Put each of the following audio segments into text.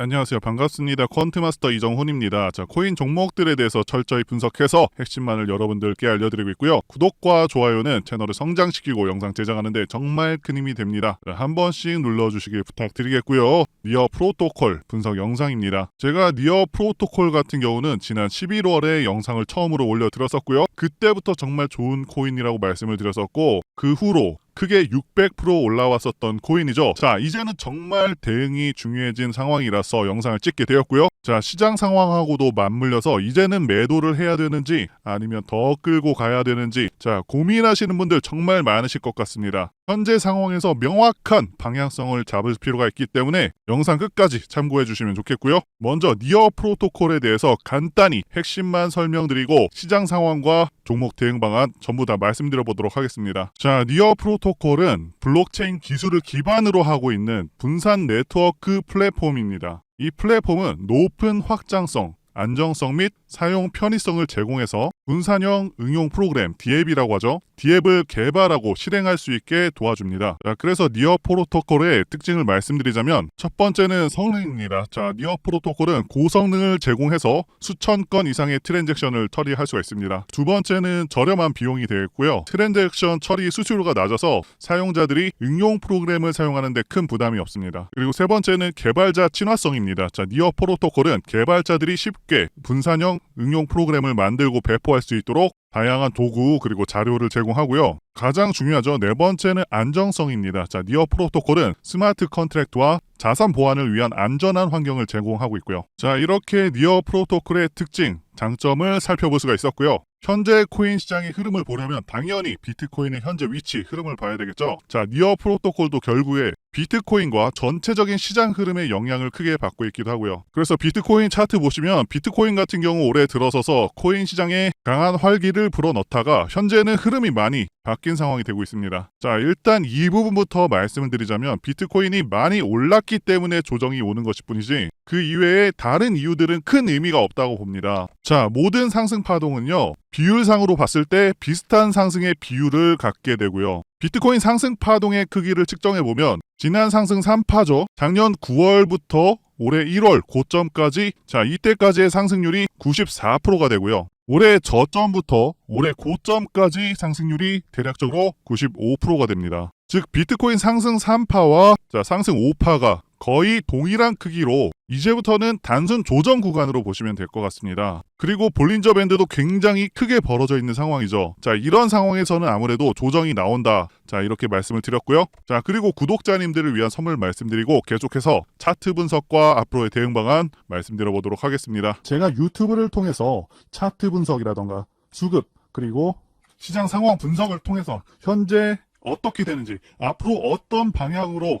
안녕하세요. 반갑습니다. 퀀트마스터 이정훈입니다. 자, 코인 종목들에 대해서 철저히 분석해서 핵심만을 여러분들께 알려드리고 있고요. 구독과 좋아요는 채널을 성장시키고 영상 제작하는데 정말 큰 힘이 됩니다. 자, 한 번씩 눌러주시길 부탁드리겠고요. 니어 프로토콜 분석 영상입니다. 제가 니어 프로토콜 같은 경우는 지난 11월에 영상을 처음으로 올려드렸었고요. 그때부터 정말 좋은 코인이라고 말씀을 드렸었고 그 후로 크게 600% 올라왔었던 코인이죠. 자, 이제는 정말 대응이 중요해진 상황이라서 영상을 찍게 되었고요. 자, 시장 상황하고도 맞물려서 이제는 매도를 해야 되는지 아니면 더 끌고 가야 되는지 자, 고민하시는 분들 정말 많으실 것 같습니다. 현재 상황에서 명확한 방향성을 잡을 필요가 있기 때문에 영상 끝까지 참고해 주시면 좋겠고요. 먼저 니어 프로토콜에 대해서 간단히 핵심만 설명드리고 시장 상황과 종목 대응 방안 전부 다 말씀드려 보도록 하겠습니다. 자, 니어 프로토콜은 블록체인 기술을 기반으로 하고 있는 분산 네트워크 플랫폼입니다. 이 플랫폼은 높은 확장성, 안정성 및 사용 편의성을 제공해서 분산형 응용 프로그램 디앱이라고 하죠. 디앱을 개발하고 실행할 수 있게 도와줍니다. 자, 그래서 니어 프로토콜의 특징을 말씀드리자면 첫 번째는 성능입니다. 자, 니어 프로토콜은 고성능을 제공해서 수천 건 이상의 트랜잭션을 처리할 수가 있습니다. 두 번째는 저렴한 비용이 되겠고요. 트랜잭션 처리 수수료가 낮아서 사용자들이 응용 프로그램을 사용하는데 큰 부담이 없습니다. 그리고 세 번째는 개발자 친화성입니다. 자, 니어 프로토콜은 개발자들이 쉽게 분산형 응용 프로그램을 만들고 배포할 수 있도록 다양한 도구 그리고 자료를 제공하고요. 가장 중요하죠. 네 번째는 안정성입니다. 자, 니어 프로토콜은 스마트 컨트랙트와 자산 보안을 위한 안전한 환경을 제공하고 있고요. 자, 이렇게 니어 프로토콜의 특징, 장점을 살펴볼 수가 있었고요. 현재 코인 시장의 흐름을 보려면 당연히 비트코인의 현재 위치, 흐름을 봐야 되겠죠. 자, 니어 프로토콜도 결국에 비트코인과 전체적인 시장 흐름에 영향을 크게 받고 있기도 하고요. 그래서 비트코인 차트 보시면 비트코인 같은 경우 올해 들어서서 코인 시장에 강한 활기를 불어넣다가 현재는 흐름이 많이 바뀐 상황이 되고 있습니다. 자, 일단 이 부분부터 말씀을 드리자면 비트코인이 많이 올랐기 때문에 조정이 오는 것일 뿐이지 그 이외에 다른 이유들은 큰 의미가 없다고 봅니다. 자, 모든 상승 파동은요. 비율상으로 봤을 때 비슷한 상승의 비율을 갖게 되고요. 비트코인 상승 파동의 크기를 측정해 보면 지난 상승 3파죠. 작년 9월부터 올해 1월 고점까지 자, 이때까지의 상승률이 94%가 되고요. 올해 저점부터 올해 고점까지 상승률이 대략적으로 95%가 됩니다. 즉 비트코인 상승 3파와 자, 상승 5파가 거의 동일한 크기로 이제부터는 단순 조정 구간으로 보시면 될 것 같습니다. 그리고 볼린저 밴드도 굉장히 크게 벌어져 있는 상황이죠. 자, 이런 상황에서는 아무래도 조정이 나온다. 자, 이렇게 말씀을 드렸고요. 자, 그리고 구독자님들을 위한 선물 말씀드리고 계속해서 차트 분석과 앞으로의 대응 방안 말씀드려 보도록 하겠습니다. 제가 유튜브를 통해서 차트 분석이라던가 수급 그리고 시장 상황 분석을 통해서 현재 어떻게 되는지 앞으로 어떤 방향으로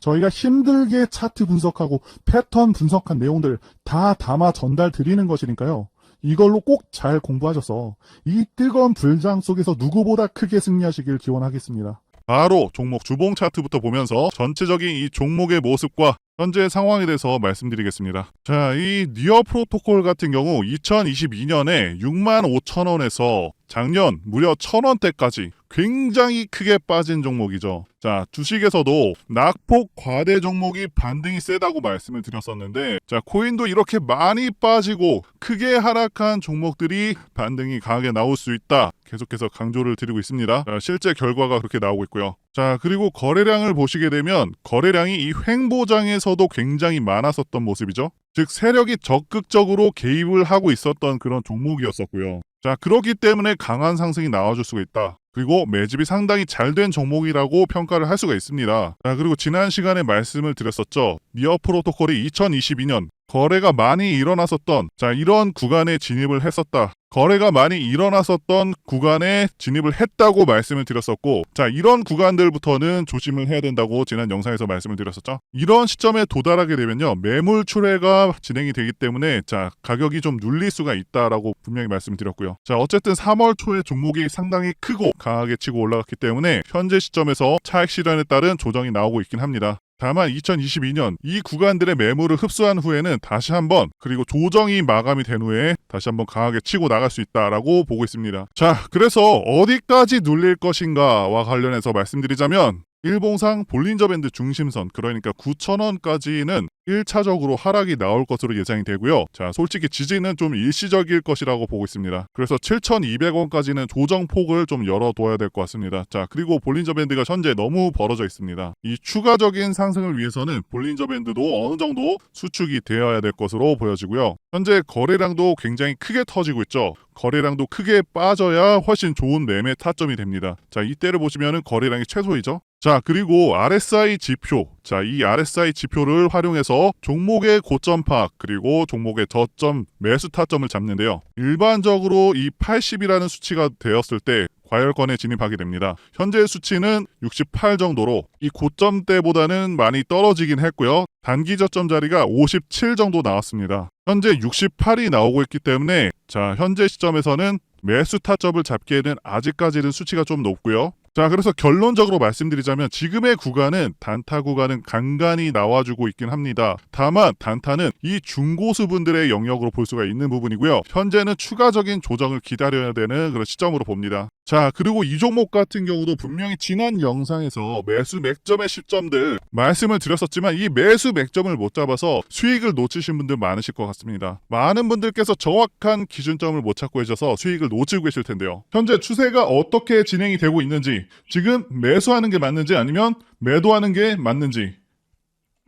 저희가 힘들게 차트 분석하고 패턴 분석한 내용들 다 담아 전달 드리는 것이니까요. 이걸로 꼭 잘 공부하셔서 이 뜨거운 불장 속에서 누구보다 크게 승리하시길 기원하겠습니다. 바로 종목 주봉 차트부터 보면서 전체적인 이 종목의 모습과 현재 상황에 대해서 말씀드리겠습니다. 자, 이 니어 프로토콜 같은 경우 2022년에 6만 5천 원에서 작년 무려 1,000원대까지 굉장히 크게 빠진 종목이죠. 자, 주식에서도 낙폭 과대 종목이 반등이 세다고 말씀을 드렸었는데, 자, 코인도 이렇게 많이 빠지고 크게 하락한 종목들이 반등이 강하게 나올 수 있다. 계속해서 강조를 드리고 있습니다. 자, 실제 결과가 그렇게 나오고 있고요. 자, 그리고 거래량을 보시게 되면 거래량이 이 횡보장에서도 굉장히 많았었던 모습이죠. 즉, 세력이 적극적으로 개입을 하고 있었던 그런 종목이었었고요. 자, 그렇기 때문에 강한 상승이 나와줄 수가 있다. 그리고 매집이 상당히 잘 된 종목이라고 평가를 할 수가 있습니다. 자, 그리고 지난 시간에 말씀을 드렸었죠. 니어 프로토콜이 2022년 거래가 많이 일어났었던 자, 이런 구간에 진입을 했었다. 거래가 많이 일어났었던 구간에 진입을 했다고 말씀을 드렸었고, 자, 이런 구간들부터는 조심을 해야 된다고 지난 영상에서 말씀을 드렸었죠. 이런 시점에 도달하게 되면요, 매물 출회가 진행이 되기 때문에, 자, 가격이 좀 눌릴 수가 있다라고 분명히 말씀을 드렸고요. 자, 어쨌든 3월 초에 종목이 상당히 크고 강하게 치고 올라갔기 때문에, 현재 시점에서 차익 실현에 따른 조정이 나오고 있긴 합니다. 다만 2022년 이 구간들의 매물을 흡수한 후에는 다시 한번 그리고 조정이 마감이 된 후에 다시 한번 강하게 치고 나갈 수 있다라고 보고 있습니다. 자, 그래서 어디까지 눌릴 것인가와 관련해서 말씀드리자면 일봉상 볼린저 밴드 중심선 그러니까 9,000원까지는 1차적으로 하락이 나올 것으로 예상이 되고요. 자, 솔직히 지지는 좀 일시적일 것이라고 보고 있습니다. 그래서 7,200원까지는 조정 폭을 좀 열어둬야 될 것 같습니다. 자, 그리고 볼린저 밴드가 현재 너무 벌어져 있습니다. 이 추가적인 상승을 위해서는 볼린저 밴드도 어느 정도 수축이 되어야 될 것으로 보여지고요. 현재 거래량도 굉장히 크게 터지고 있죠. 거래량도 크게 빠져야 훨씬 좋은 매매 타점이 됩니다. 자, 이때를 보시면은 거래량이 최소이죠. 자, 그리고 RSI 지표. 자, 이 RSI 지표를 활용해서 종목의 고점 파악, 그리고 종목의 저점 매수 타점을 잡는데요. 일반적으로 이 80이라는 수치가 되었을 때 과열권에 진입하게 됩니다. 현재 수치는 68 정도로 이 고점 때보다는 많이 떨어지긴 했고요. 단기 저점 자리가 57 정도 나왔습니다. 현재 68이 나오고 있기 때문에 자, 현재 시점에서는 매수 타점을 잡기에는 아직까지는 수치가 좀 높고요. 자, 그래서 결론적으로 말씀드리자면 지금의 구간은 단타 구간은 간간히 나와주고 있긴 합니다. 다만 단타는 이 중고수분들의 영역으로 볼 수가 있는 부분이고요. 현재는 추가적인 조정을 기다려야 되는 그런 시점으로 봅니다. 자, 그리고 이 종목 같은 경우도 분명히 지난 영상에서 매수 맥점의 시점들 말씀을 드렸었지만 이 매수 맥점을 못 잡아서 수익을 놓치신 분들 많으실 것 같습니다. 많은 분들께서 정확한 기준점을 못 찾고 계셔서 수익을 놓치고 계실 텐데요. 현재 추세가 어떻게 진행이 되고 있는지, 지금 매수하는 게 맞는지 아니면 매도하는 게 맞는지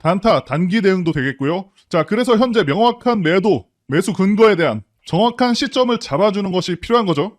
단타, 단기 대응도 되겠고요. 자, 그래서 현재 명확한 매도, 매수 근거에 대한 정확한 시점을 잡아주는 것이 필요한 거죠.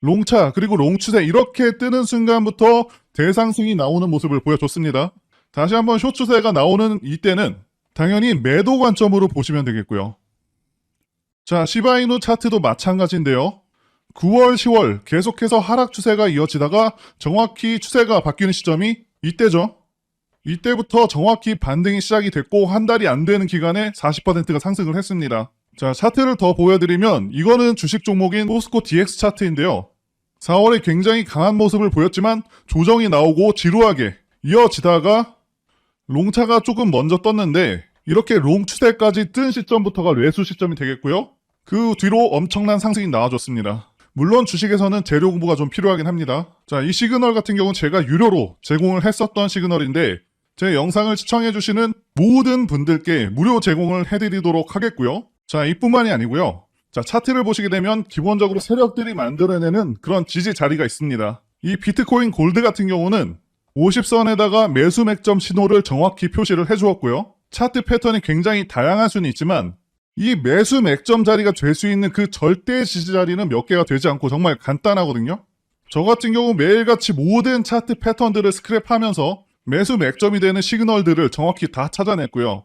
롱차 그리고 롱추세 이렇게 뜨는 순간부터 대상승이 나오는 모습을 보여줬습니다. 다시 한번 쇼추세가 나오는 이때는 당연히 매도 관점으로 보시면 되겠고요. 자, 시바이누 차트도 마찬가지인데요. 9월, 10월 계속해서 하락 추세가 이어지다가 정확히 추세가 바뀌는 시점이 이때죠. 이때부터 정확히 반등이 시작이 됐고 한 달이 안 되는 기간에 40%가 상승을 했습니다. 자, 차트를 더 보여드리면 이거는 주식 종목인 포스코 DX 차트인데요. 4월에 굉장히 강한 모습을 보였지만 조정이 나오고 지루하게 이어지다가 롱차가 조금 먼저 떴는데 이렇게 롱 추세까지 뜬 시점부터가 매수 시점이 되겠고요. 그 뒤로 엄청난 상승이 나와줬습니다. 물론 주식에서는 재료 공부가 좀 필요하긴 합니다. 자, 이 시그널 같은 경우는 제가 유료로 제공을 했었던 시그널인데 제 영상을 시청해주시는 모든 분들께 무료 제공을 해드리도록 하겠고요. 자, 이뿐만이 아니고요. 자, 차트를 보시게 되면 기본적으로 세력들이 만들어내는 그런 지지 자리가 있습니다. 이 비트코인 골드 같은 경우는 50선에다가 매수 맥점 신호를 정확히 표시를 해주었고요. 차트 패턴이 굉장히 다양할 수는 있지만 이 매수 맥점 자리가 될 수 있는 그 절대 지지 자리는 몇 개가 되지 않고 정말 간단하거든요. 저 같은 경우 매일같이 모든 차트 패턴들을 스크랩하면서 매수 맥점이 되는 시그널들을 정확히 다 찾아냈고요.